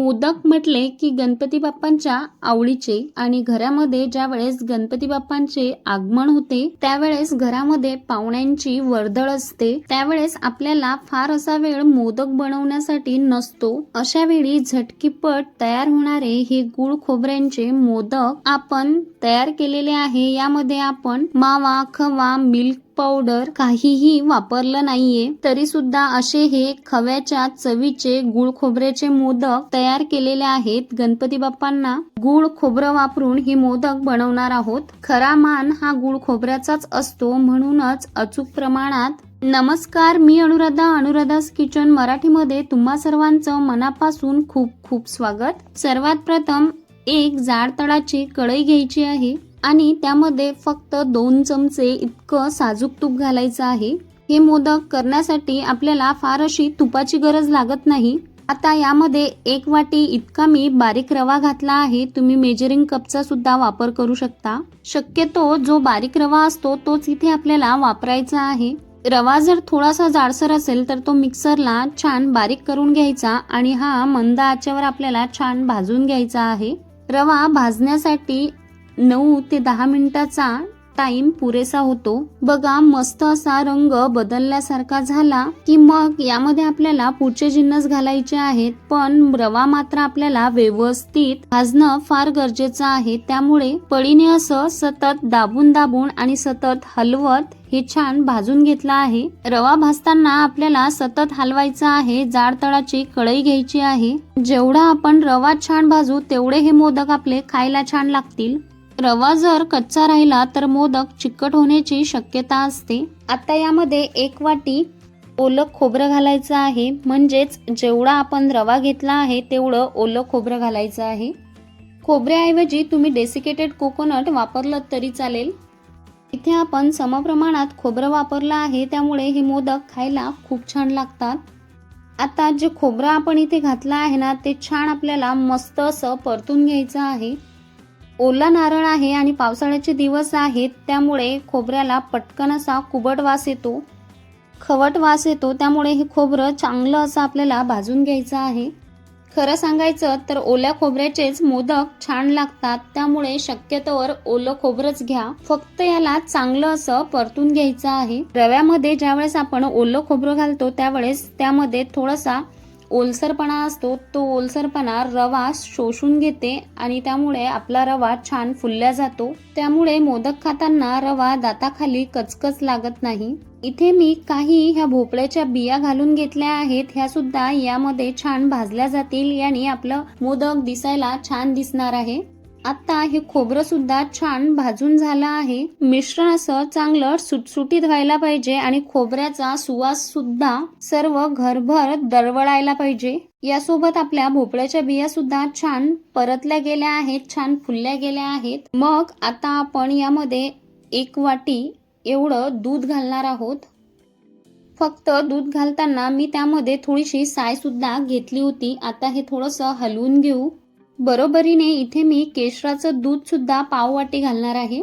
मोदक म्हटले की गणपती बाप्पांच्या आवडीचे आणि घरामध्ये ज्या वेळेस गणपती बाप्पांचे आगमन होते त्यावेळेस घरामध्ये पाहुण्यांची वर्दळ असते. त्यावेळेस आपल्याला फार असा वेळ मोदक बनवण्यासाठी नसतो. अशा वेळी झटकीपट तयार होणारे हे गुळ खोबऱ्यांचे मोदक आपण तयार केलेले आहे. यामध्ये आपण मावा खवा मिल्क पावडर काहीही वापरलं नाहीये तरी सुद्धा असे हे खव्याच्या चवीचे गुळ खोबऱ्याचे मोदक तयार केलेले आहेत. गणपती बाप्पांना गुळ खोबरं वापरून हे मोदक बनवणार आहोत. खरा मान हा गुळ खोबऱ्याचाच असतो. म्हणूनच अचूक प्रमाणात नमस्कार मी अनुराधा अनुराधास किचन मराठीमध्ये तुम्हा सर्वांचं मनापासून खूप खूप स्वागत. सर्वात प्रथम एक जाड तळाची कढई घ्यायची आहे. आणि त्यामध्ये फक्त दोन चमचे इतकं साजूक तूप घालायचं आहे. हे मोदक करण्यासाठी आपल्याला फार अशी तुपाची गरज लागत नाही. आता यामध्ये एक वाटी इतका मी बारीक रवा घातला आहे. तुम्ही मेजरिंग कपचा सुद्धा वापर करू शकता. शक्यतो जो बारीक रवा असतो तोच इथे आपल्याला वापरायचा आहे. रवा जर थोडासा जाडसर असेल तर तो मिक्सरला छान बारीक करून घ्यायचा आणि हा मंद आचेवर आपल्याला छान भाजून घ्यायचा आहे. रवा भाजण्यासाठी नऊ ते दहा मिनिटाचा टाइम पुरेसा होतो. बघा मस्त असा रंग बदलल्यासारखा झाला की मग यामध्ये आपल्याला पुढचे जिन्नस घालायचे आहेत पण रवा मात्र आपल्याला व्यवस्थित भाजणं फार गरजेचं आहे. त्यामुळे पळीने असं सतत दाबून दाबून आणि सतत हलवत हे छान भाजून घेतलं आहे. रवा भाजताना आपल्याला सतत हलवायचा आहे जाड तळाची कढई घ्यायची आहे. जेवढा आपण रवा छान भाजू तेवढे हे मोदक आपले खायला छान लागतील. रवा जर कच्चा राहिला तर मोदक चिकट होण्याची शक्यता असते. आता यामध्ये एक वाटी ओलं खोबरं घालायचं आहे. म्हणजेच जेवढा आपण रवा घेतला आहे तेवढं ओलं खोबरं घालायचं आहे. खोबऱ्याऐवजी तुम्ही डेसिकेटेड कोकोनट वापरलं तरी चालेल. इथे आपण समप्रमाणात खोबरं वापरलं आहे. त्यामुळे हे मोदक खायला खूप छान लागतात. आता जे खोबरं आपण इथे घातलं आहे ना ते छान आपल्याला मस्त असं परतून घ्यायचं आहे. ओला नारळ आहे आणि पावसाळ्याचे दिवस आहेत त्यामुळे खोबऱ्याला पटकन असा कुबट वास येतो. खवट वास येतो त्यामुळे हे खोबरं चांगलं असं आपल्याला भाजून घ्यायचं आहे. खरं सांगायचं तर ओल्या खोबऱ्याचेच मोदक छान लागतात त्यामुळे शक्यतोवर ओलं खोबरंच घ्या. फक्त याला चांगलं असं परतून घ्यायचं आहे. रव्यामध्ये ज्यावेळेस आपण ओलं खोबरं घालतो त्यावेळेस त्यामध्ये थोडासा ओलसरपणा असतो तो ओलसरपणा रवा शोषून घेते आणि त्यामुळे आपला रवा छान फुलल्या जातो. त्यामुळे मोदक खाताना रवा दाताखाली कचकच लागत नाही. इथे मी काही ह्या भोपळ्याच्या बिया घालून घेतल्या आहेत ह्या सुद्धा यामध्ये छान भाजल्या जातील याने आपलं मोदक दिसायला छान दिसणार आहे. आता हे खोबरं सुद्धा छान भाजून झालं आहे. मिश्रण असं चांगलं सुटसुटीत व्हायला पाहिजे आणि खोबऱ्याचा सुवास सुद्धा सर्व घरभर दरवळायला पाहिजे. यासोबत आपल्या भोपळ्याच्या बिया सुद्धा छान परतल्या गेल्या आहेत छान फुलल्या गेल्या आहेत. मग आता आपण यामध्ये एक वाटी एवढं दूध घालणार आहोत. फक्त दूध घालताना मी त्यामध्ये थोडीशी साय सुद्धा घेतली होती. आता हे थोडंसं हलवून घेऊ. बरोबरीने इथे मी केशराचं दूध सुद्धा घालणार आहे.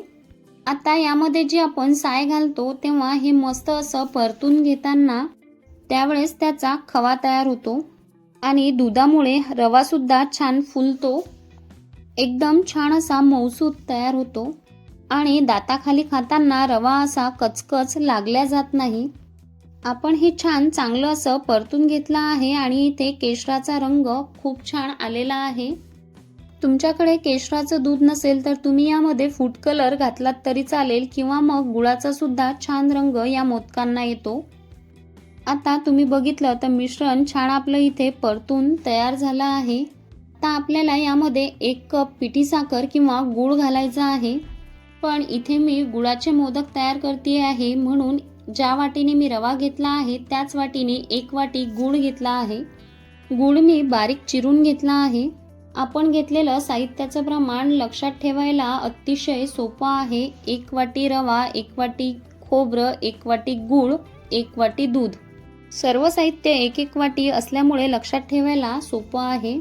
आता यामध्ये जे आपण साय घालतो तेव्हा हे मस्त असं परतून घेताना त्यावेळेस त्याचा खवा तयार होतो आणि दुधामुळे रवा सुद्धा छान फुलतो. एकदम छान असा मौसूद तयार होतो आणि दाताखाली खाताना रवा असा कचकच लागल्या जात नाही. आपण हे छान चांगलं असं परतून घेतलं आहे आणि इथे केशराचा रंग खूप छान आलेला आहे. तुमच्याकडे केशराचं दूध नसेल तर तुम्ही यामध्ये फूड कलर घातलात तरी चालेल किंवा मग गुळाचा सुद्धा छान रंग या मोदकांना येतो. आता तुम्ही बघितलं तर मिश्रण छान आपलं इथे परतून तयार झालं आहे. आता आपल्याला यामध्ये एक कप पिठी साखर किंवा गूळ घालायचा आहे. पण इथे मी गुळाचे मोदक तयार करते आहे म्हणून ज्या वाटीने मी रवा घेतला आहे त्याच वाटीने एक वाटी गूळ घेतला आहे. गूळ मी बारीक चिरून घेतला आहे. आपण घेतलेलं साहित्याचं प्रमाण लक्षात ठेवायला अतिशय सोपं आहे. एक वाटी रवा एक वाटी खोबरं एक वाटी गूळ एक वाटी दूध. सर्व साहित्य एक एक वाटी असल्यामुळे लक्षात ठेवायला सोपं आहे.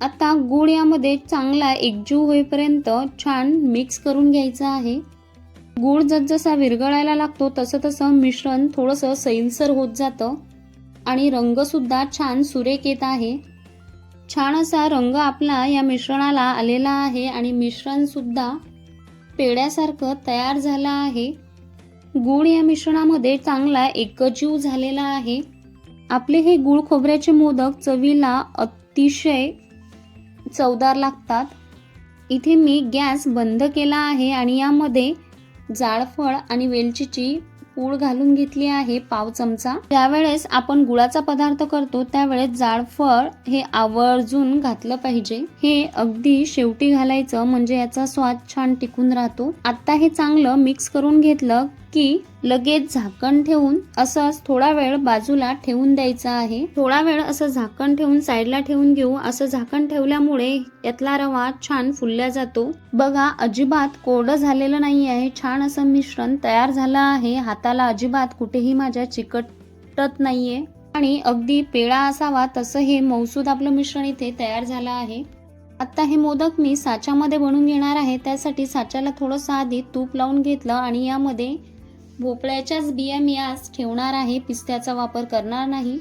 आता गूळ यामध्ये चांगला एकजीव होईपर्यंत छान मिक्स करून घ्यायचं आहे. गूळ जसजसा विरघळायला लागतो तसं तसं मिश्रण थोडंसं सैलसर होत जातं आणि रंगसुद्धा छान सुरेख येत आहे. छान असा रंग आपला या मिश्रणाला आलेला आहे आणि मिश्रणसुद्धा पेड्यासारखं तयार झालं आहे. गूळ या मिश्रणामध्ये चांगला एकजीव झालेला आहे. आपले हे गूळ खोबऱ्याचे मोदक चवीला अतिशय चवदार लागतात. इथे मी गॅस बंद केला आहे आणि यामध्ये जाळफळ आणि वेलचीची पूड घालून घेतली आहे पाव चमचा. ज्यावेळेस आपण गुळाचा पदार्थ करतो त्यावेळेस जाळफळ हे आवर्जून घातलं पाहिजे. हे अगदी शेवटी घालायचं म्हणजे याचा स्वाद छान टिकून राहतो. आता हे चांगलं मिक्स करून घेतलं की लगेच झाकण ठेवून असंच थोडा वेळ बाजूला ठेवून द्यायचं आहे. थोडा वेळ असं झाकण ठेवून साईडला ठेवून घेऊ. असं झाकण ठेवल्यामुळे यातला रवा छान फुलल्या जातो. बघा अजिबात कोरडं झालेलं नाही आहे. छान असं मिश्रण तयार झालं आहे. हाताला अजिबात कुठेही माझ्या चिकटत नाहीये. आणि अगदी पेळा असावा तसं हे मौसूद आपलं मिश्रण इथे तयार झालं आहे. आत्ता हे मोदक मी साच्यामध्ये बनवून घेणार आहे. त्यासाठी साच्याला थोडंसं आधी तूप लावून घेतलं आणि यामध्ये भोपळ्याच्याच बिया मी आज ठेवणार आहे पिस्त्याचा वापर करणार नाही.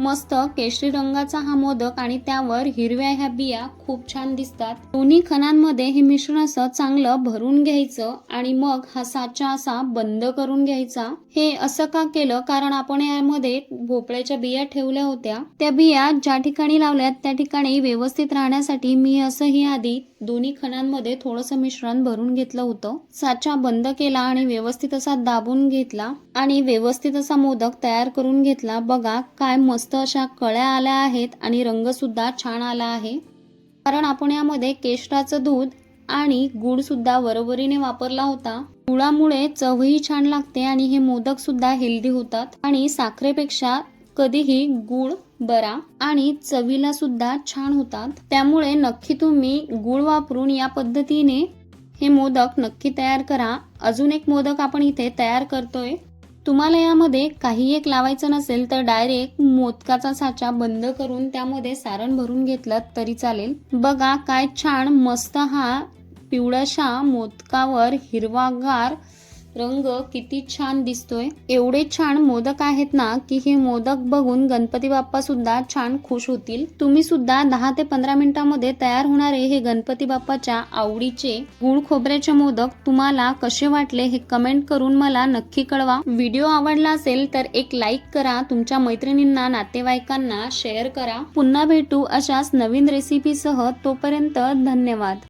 मस्त केशरी रंगाचा हा मोदक आणि त्यावर हिरव्या ह्या बिया खूप छान दिसतात. दोन्ही खणांमध्ये हे मिश्रण असं चांगलं भरून घ्यायचं आणि मग हा साचा असा बंद करून घ्यायचा. हे असं का केलं? कारण आपण यामध्ये भोपळ्याच्या बिया ठेवल्या होत्या. त्या बिया ज्या ठिकाणी लावल्यात त्या ठिकाणी व्यवस्थित राहण्यासाठी मी असंही आधी दोन्ही खणांमध्ये थोडंसं मिश्रण भरून घेतलं होतं. साचा बंद केला आणि व्यवस्थित असा दाबून घेतला आणि व्यवस्थित असा मोदक तयार करून घेतला. बघा काय मस्त अशा कळ्या आल्या आहेत आणि रंग सुद्धा छान आला आहे. कारण आपण यामध्ये केशराचं दूध आणि गुळ सुद्धा बरोबरीने वापरला होता. गुळामुळे चवही छान लागते आणि हे मोदक सुद्धा हेल्दी होतात. आणि साखरेपेक्षा कधीही गुळ बरा आणि चवीला सुद्धा छान होतात. त्यामुळे नक्की तुम्ही गुळ वापरून या पद्धतीने हे मोदक नक्की तयार करा. अजून एक मोदक आपण इथे तयार करतोय. तुम्हाला यामध्ये काही एक लावायचं नसेल तर डायरेक्ट मोदकाचा साचा बंद करून त्यामध्ये सारण भरून घेतलं तरी चालेल. बघा काय छान मस्त हा पिवळ्याशा मोदकावर हिरवागार रंग किती छान दिसतोय. एवढे छान मोदक आहेत ना की हे मोदक बघून गणपती बाप्पा सुद्धा छान खुश होतील. तुम्ही सुद्धा दहा ते पंधरा मिनिटांमध्ये तयार होणारे हे गणपती बाप्पाच्या आवडीचे गुळ खोबऱ्याचे मोदक तुम्हाला कसे वाटले हे कमेंट करून मला नक्की कळवा. व्हिडिओ आवडला असेल तर एक लाईक करा तुमच्या मैत्रिणींना नातेवाईकांना शेअर करा. पुन्हा भेटू अशाच नवीन रेसिपीसह तोपर्यंत धन्यवाद.